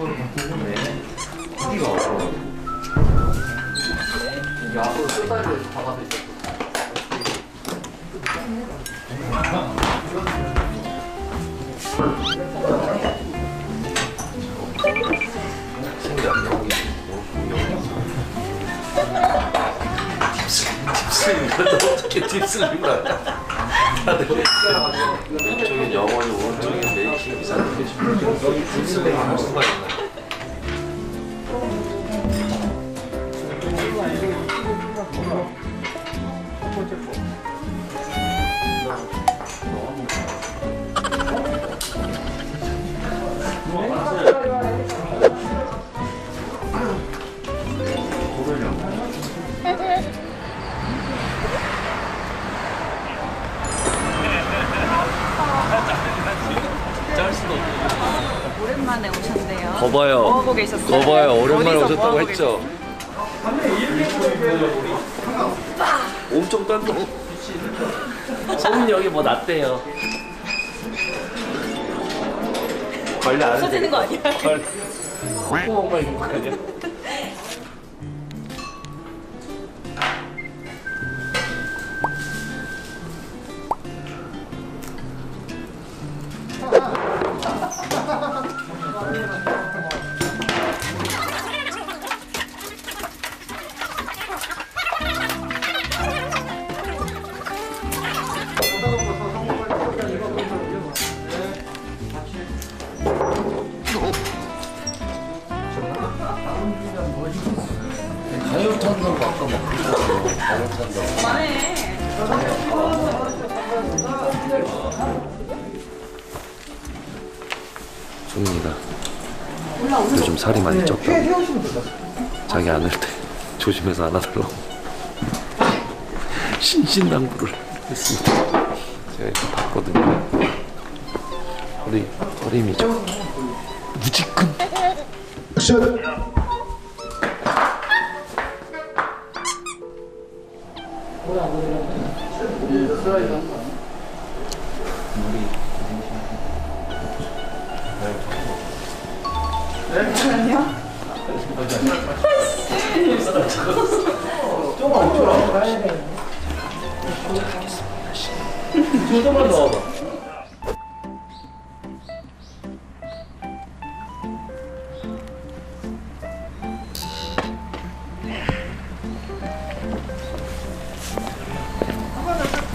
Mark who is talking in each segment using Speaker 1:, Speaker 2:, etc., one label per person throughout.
Speaker 1: 식으로 바꾸는데 하기가 어려워. 이게 앞으로 잡아도 이제. 딥스, 딥스, 이거 어떻게 딥스를 입으라. 왼쪽엔 영원히 오른쪽엔 메이킹 여기 딥슬립을 할 수가 있나?
Speaker 2: 오랜 만에 오셨네요.
Speaker 1: 거봐요.
Speaker 2: 뭐 하고 계셨어요?
Speaker 1: 거봐요. 오랜만에
Speaker 2: 어디서
Speaker 1: 오셨다고
Speaker 2: 뭐
Speaker 1: 했죠. 엄청 딴다. 손은 여기 뭐 났대요. 관리 안 해도
Speaker 2: 없어지는 거 아니야?
Speaker 1: 관리. 콧구멍만 있는 거 아니 다이어트 한다고 아까 막 그랬잖아요. 다이어트 한다고.
Speaker 2: 그만해.
Speaker 1: 송입니다. 요즘 살이 많이 쪘다. 자기 안할때 조심해서 안아달라고 신신당부를 했습니다. 제가 봤거든요. 허리 허리 힘이 죠 무지 큰. 조금만 넣어봐.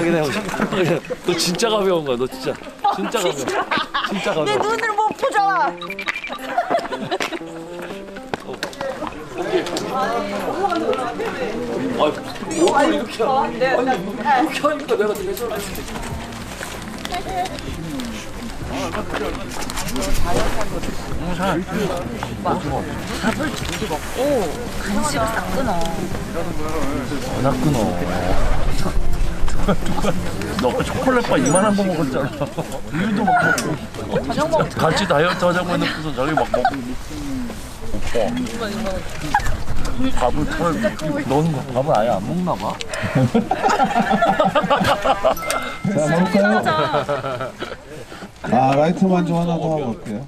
Speaker 1: 확인해 보자. 너 진짜 가벼운 거야. 너 진짜 진짜 가벼워. 진짜 가벼워.
Speaker 2: 내 눈을 못 보잖아.
Speaker 1: 아, 뭘 이렇게 하-
Speaker 2: 네, 네.
Speaker 1: 이렇게 하니까 내가 되게 쫄았지.
Speaker 2: 간식을 싹 끊어.
Speaker 3: 전화 끊어. 너 초콜릿바 이만한 거 먹었잖아. 우유도 막 먹고.
Speaker 2: 먹
Speaker 3: 같이 다이어트 하자고 해놓고서 저기 막 먹고. 오빠. 밥을 털, 너는 거 밥을 아예 안 먹나 봐?
Speaker 4: 자, 먹을까요? 아, 라이트 만조 하나 더 하고 올게요.